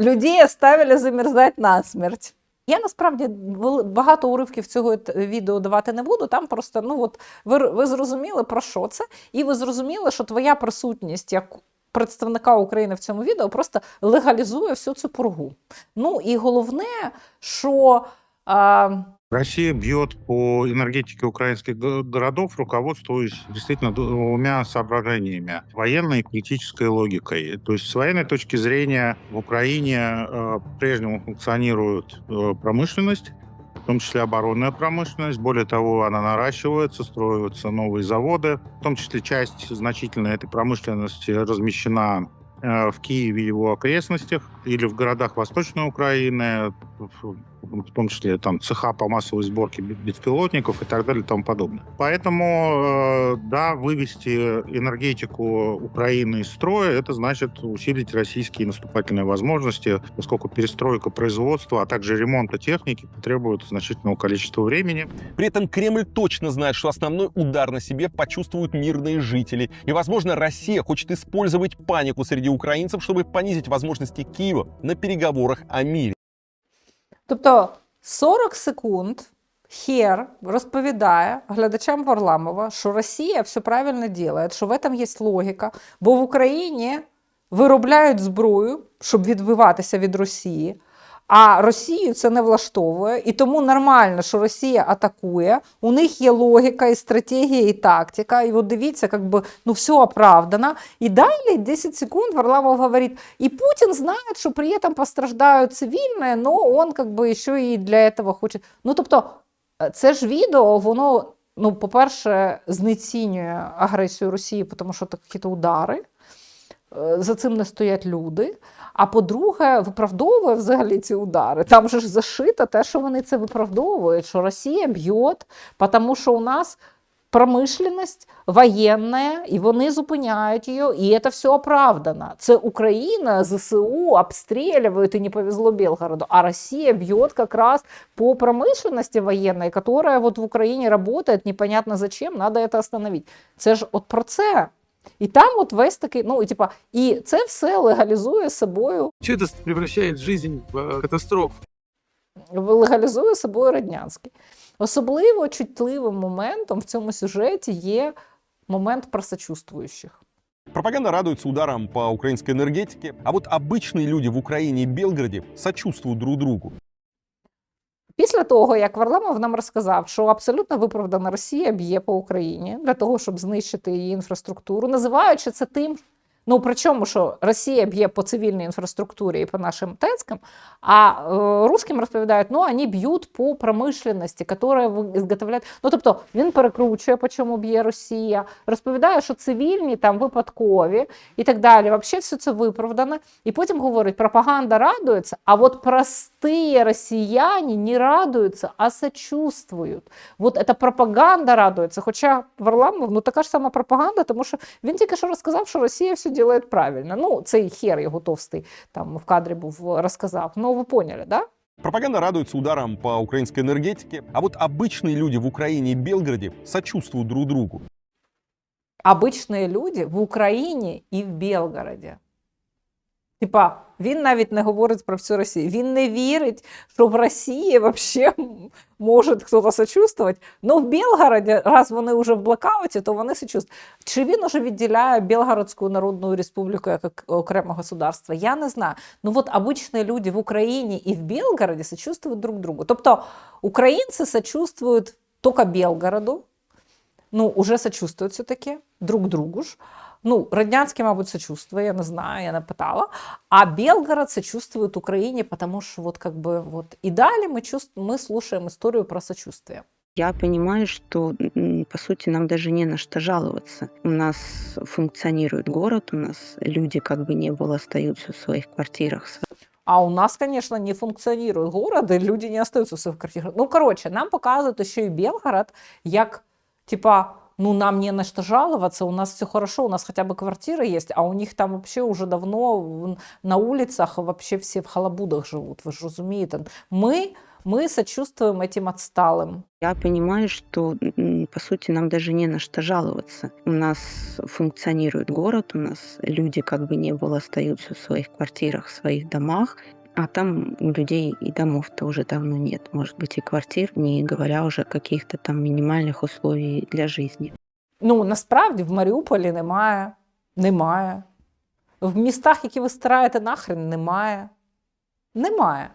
людей оставили замерзати насмерть. Я насправді багато уривків цього відео давати не буду. Там просто ну от ви, ви зрозуміли про що це, і ви зрозуміли, що твоя присутність як представника України в цьому відео просто легалізує всю цю пургу. Ну і головне, що Россия бьет по энергетике украинских го- городов, руководствуясь действительно двумя соображениями. Военной и политической логикой. То есть с военной точки зрения в Украине э, по-прежнему функционирует э, промышленность, в том числе оборонная промышленность. Более того, она наращивается, строятся новые заводы. В том числе часть значительной этой промышленности размещена э, в Киеве и его окрестностях или в городах Восточной Украины, в в том числе там цеха по массовой сборке бе- беспилотников и так далее и тому подобное. Поэтому, э, да, вывести энергетику Украины из строя, это значит усилить российские наступательные возможности, поскольку перестройка производства, а также ремонта техники потребует значительного количества времени. При этом Кремль точно знает, что основной удар на себе почувствуют мирные жители. И, возможно, Россия хочет использовать панику среди украинцев, чтобы понизить возможности Киева на переговорах о мире. Тобто 40 секунд Хер розповідає глядачам Варламова, що Росія все правильно робить, що в этом є логіка, бо в Україні виробляють зброю, щоб відбиватися від Росії. А Росію це не влаштовує, і тому нормально, що Росія атакує. У них є логіка, і стратегія, і тактика. І от дивіться, как бы, ну все оправдано. І далі 10 секунд Варламов говорить, и Путин знает, что при этом постраждают цивільні, но он как бы ще і для этого хоче. Ну тобто, е, це ж відео, воно, ну, по-перше, знецінює агресію Росії, тому що такі-то удари. Е, За цим не стоять люди. А по-друге, виправдовує взагалі ці удари. Там же ж зашито те, що вони це виправдовують, що Росія б'є, тому що у нас промишленность воєнна, і вони зупиняють її, і це все оправдано. Це Україна, ЗСУ обстрілюють, і не повезло Белгороду, а Росія б'є якраз по промышленности военной, которая вот в Україні работает, непонятно зачем, надо это остановить. Це ж от про це. І там от весь такий, ну і типа, і це все легалізує собою, Все это превращает жизнь в э, катастрофу. легалізує собою Раднянський. Особливо чутливим моментом в цьому сюжеті є момент про сочувствуючих. Пропаганда радуется ударам по украинской энергетике, а вот обычные люди в Украине и Белгороде сочувствуют друг другу. Після того, як Варламов нам розказав, що абсолютно виправдана Росія б'є по Україні для того, щоб знищити її інфраструктуру, називаючи це тим, ну причому, що Росія б'є по цивільній інфраструктурі і по нашим ТЕЦкам, а е, русским розповідають, ну вони б'ють по промишленості, яка виготовляє. Ну тобто він перекручує, по чому б'є Росія, розповідає, що цивільні там випадкові і так далі. Взагалі все це виправдано. І потім говорить, пропаганда радується, а от простые росіяни не радуються, а сочувствують. Вот эта пропаганда радується. Хоча Варламов, ну така ж сама пропаганда, тому що він тільки що розказав, що Росія все робить правильно. Ну, цей хер його товстий там в кадрі був розказав. Ну, ви поняли, да? Пропаганда радуется ударам по украинской энергетике, а вот обычные люди в Украине и Белгороде сочувствуют друг другу. Обичні люди в Україні і в Белгороді. Типа, він навіть не говорить про всю Росію. Він не вірить, що в Росії взагалі може хтось сочувствувати. Ну, в Белгороді, раз вони вже в блокауті, то вони сочувствують. Чи він уже відділяє Белгородську Народну Республіку як ок- окреме государство? Я не знаю. Ну от обичні люди в Україні і в Белгороді сочувствують друг другу. Тобто українці сочувствують тільки Белгороду, ну, уже сочувствують все-таки друг другу ж. Ну, Раднянський, мабуть, сочувствує, я не знаю, я не питала. А Белгород сочувствует Украине, потому что вот как бы вот. И далее мы, чувств... мы слушаем историю про сочувствие. Я понимаю, что, по сути, нам даже не на что жаловаться. У нас функционирует город, у нас люди как бы не было остаются в своих квартирах. А у нас, конечно, не функционирует город, и люди не остаются в своих квартирах. Ну, короче, нам показывают еще и Белгород, як, типа, ну нам не на что жаловаться, у нас все хорошо, у нас хотя бы квартира есть, а у них там вообще уже давно на улицах вообще все в халабудах живут, ви ж розумієте. Ми, ми сочувствуем этим отсталым. Я понимаю, что, по сути, нам даже не на что жаловаться. У нас функционирует город, у нас люди как бы не было остаются в своих квартирах, в своих домах, а там людей и домов-то уже давно нет. Может быть, и квартир, не говоря уже о каких-то там минимальных условий для жизни. Ну, насправді в Маріуполі немає. Немає. В містах, які ви стираєте нахрен, немає. Немає.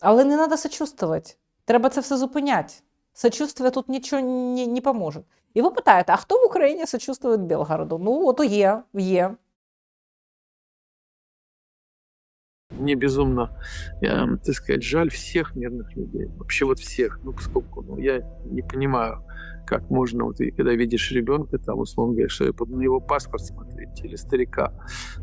Але не треба сочувствувати. Треба це все зупиняти. Сочувствие тут нічого не, не поможе. І ви питаєте, а хто в Україні сочувствує Білгороду? Ну, от є, є. Мне безумно, я, так сказать, жаль всех мирных людей. Вообще вот всех. Ну, поскольку ну, я не понимаю, как можно, вот и когда видишь ребенка, там, условно говоря, что на его паспорт смотреть или старика.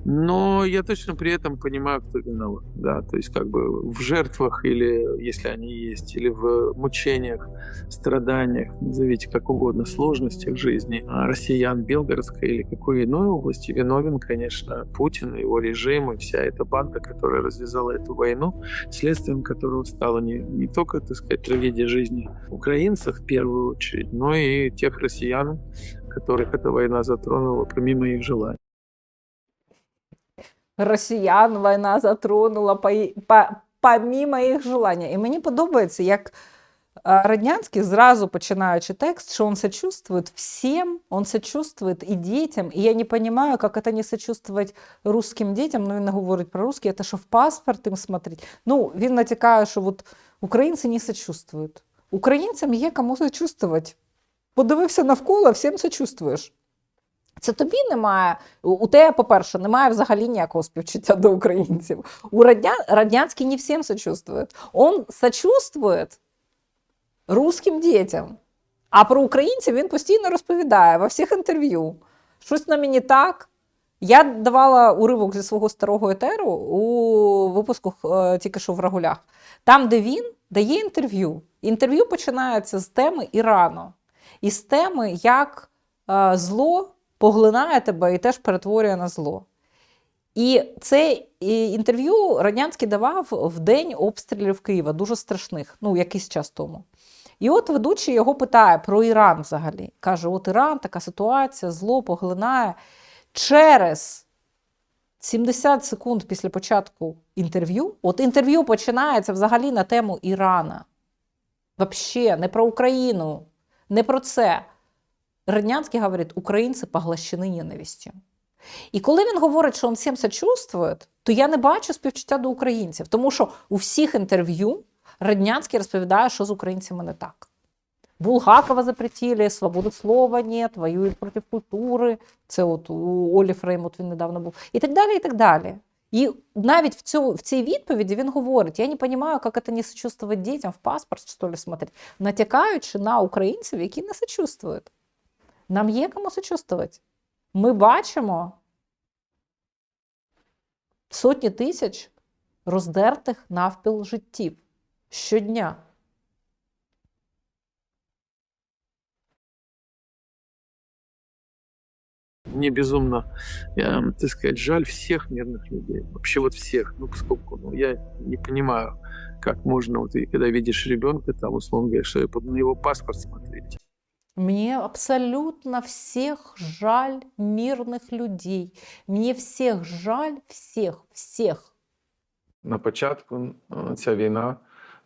Но я точно при этом понимаю, кто виноват. Да, то есть как бы в жертвах или, если они есть, или в мучениях, страданиях, назовите как угодно, сложностях жизни а россиян Белгородской или какой иной области виновен, конечно, Путин, его режим и вся эта банда, которая развязала эту войну, следствием которого стала не, не только, так сказать, трагедия жизни украинцев в первую очередь, но и тех россиян, которых эта война затронула помимо их желаний. Росіян війна затронула по, по, помимо їх желання. І мені подобається, як а, Роднянський зразу починаючи текст, що он сочувствует всем, он сочувствует і дітям. І я не розумію, як це не сочувствувати русским дітям. Ну, він не говорить про русські, це що в паспорт їм смотреть. Ну, він натякає, що от українці не сочувствують. Українцям є кому сочувствувати. Подивився навколо, всім сочувствуєш. Це тобі немає. У тебе, по-перше, немає взагалі ніякого співчуття до українців. У Радня... Раднянський не всім сочувствує. Он сочувствує русським дітям. А про українців він постійно розповідає во всіх інтерв'ю. Щось на мені так. Я давала уривок зі свого старого етеру у випуску е, тільки що в Рагулях. Там, де він дає інтерв'ю. Інтерв'ю починається з теми Ірану і з теми, як е, зло поглинає тебе і теж перетворює на зло. І це інтерв'ю Радянський давав в день обстрілів Києва, дуже страшних, ну, якийсь час тому. І от ведучий його питає про Іран взагалі. Каже: от Іран, така ситуація, зло поглинає. Через 70 секунд після початку інтерв'ю, от інтерв'ю починається взагалі на тему Ірана. Вообще, не про Україну, не про це. Роднянський говорить, українці поглощені ненавистю. І коли він говорить, що він всім сочувствує, то я не бачу співчуття до українців, тому що у всіх інтерв'ю Роднянський розповідає, що з українцями не так. Булгакова запретили, свободи слова нет, воюють проти культури. Це от у Олі Фреймут він недавно був. І так далі, і так далі. І навіть в, цю, в цій відповіді він говорить: я не розумію, як це не сочувствувати дітям в паспорт, що ли, смотреть, натякаючи на українців, які не сочувствують. Нам є кому сочувствувати. Ми бачимо сотні тисяч роздертих навпіл життів щодня. Мне безумно, э, так сказать, жаль всех мирных людей. Вообще вот всех. Ну, поскольку ну, я не понимаю, как можно, вот и когда видишь ребенка, там, условно говоря, что на его паспорт смотреть. Мне абсолютно всех жаль мирных людей. Мне всех жаль, всех, всех. На початку е, ця війна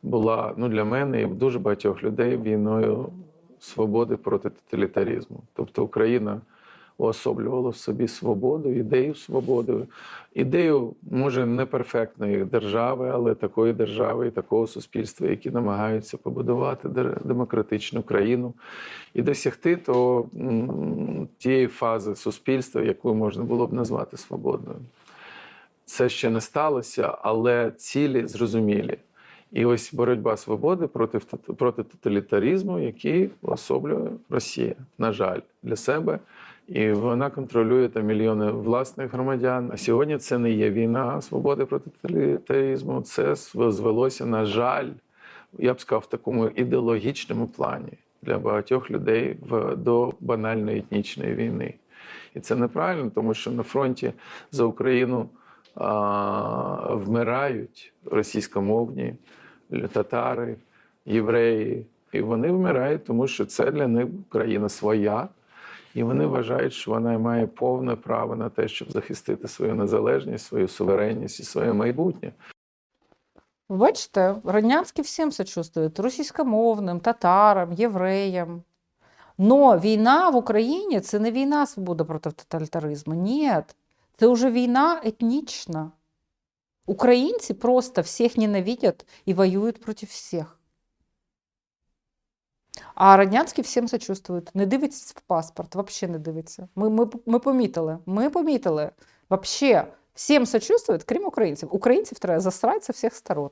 була ну, для мене і в дуже багатьох людей війною свободи проти тоталітарізму. Тобто Україна уособлювала в собі свободу, ідею свободи, ідею, може, не перфектної держави, але такої держави і такого суспільства, які намагаються побудувати демократичну країну і досягти того, тієї фази суспільства, яку можна було б назвати свободною. Це ще не сталося, але цілі зрозумілі. І ось боротьба свободи проти, проти тоталітаризму, який особлює Росія, на жаль, для себе. І вона контролює там мільйони власних громадян. А сьогодні це не є війна свободи проти тоталітаризму. Це звелося, на жаль, я б сказав, в такому ідеологічному плані для багатьох людей в, до банальної етнічної війни. І це неправильно, тому що на фронті за Україну а, вмирають російськомовні татари, євреї. І вони вмирають, тому що це для них країна своя, і вони вважають, що вона має повне право на те, щоб захистити свою незалежність, свою суверенність і своє майбутнє. Бачите, Роднянський всім сочувствует, російськомовним, татарам, євреям. Но війна в Україні це не війна свобода проти тоталітаризму. Ні, це вже війна етнічна. Українці просто всіх ненавидять і воюють проти всіх. А Раднянський всім сочувствует. Не дивиться в паспорт, взагалі не дивиться. Ми, ми, ми помітили. Ми помітили. Вообще, всім сочувствует, крім українців. Українців треба засрати з всіх сторон.